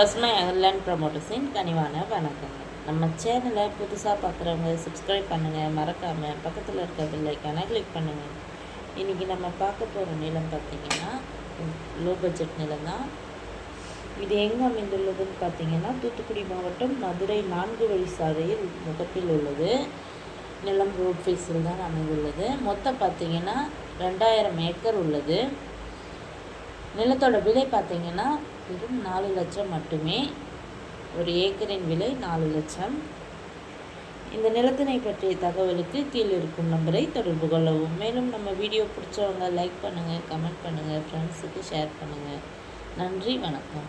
பசுமை அகர்லேண்ட் ப்ரமோட்டர்ஸின் கனிவான வணக்கங்கள். நம்ம சேனலை புதுசாக பார்க்குறவங்க சப்ஸ்கிரைப் பண்ணுங்கள் மறக்காமல் பக்கத்தில் இருக்க பில்லைக்கான கிளிக் பண்ணுங்கள் இன்றைக்கி நம்ம பார்க்க போகிற நிலம் பார்த்திங்கன்னா லோ பட்ஜெட் நிலம் தான். இது எங்கே அமைந்துள்ளதுன்னு பார்த்தீங்கன்னா தூத்துக்குடி மாவட்டம் மதுரை நான்கு வழி சாலையில் முகப்பில் உள்ளது. நிலம் ரோட் ஃபேஸில் தான் அமைந்துள்ளது. மொத்தம் பார்த்தீங்கன்னா ரெண்டாயிரம் ஏக்கர் உள்ளது. நிலத்தோட விலை பார்த்தீங்கன்னா வெறும் நாலு லட்சம் மட்டுமே. ஒரு ஏக்கரின் விலை நாலு லட்சம். இந்த நிலத்தினை பற்றிய தகவலுக்கு கீழே இருக்கும் நம்பரை தொடர்பு கொள்ளவும். மேலும் நம்ம வீடியோ பிடிச்சவங்க லைக் பண்ணுங்கள் கமெண்ட் பண்ணுங்கள் ஃப்ரெண்ட்ஸுக்கு ஷேர் பண்ணுங்கள் நன்றி வணக்கம்.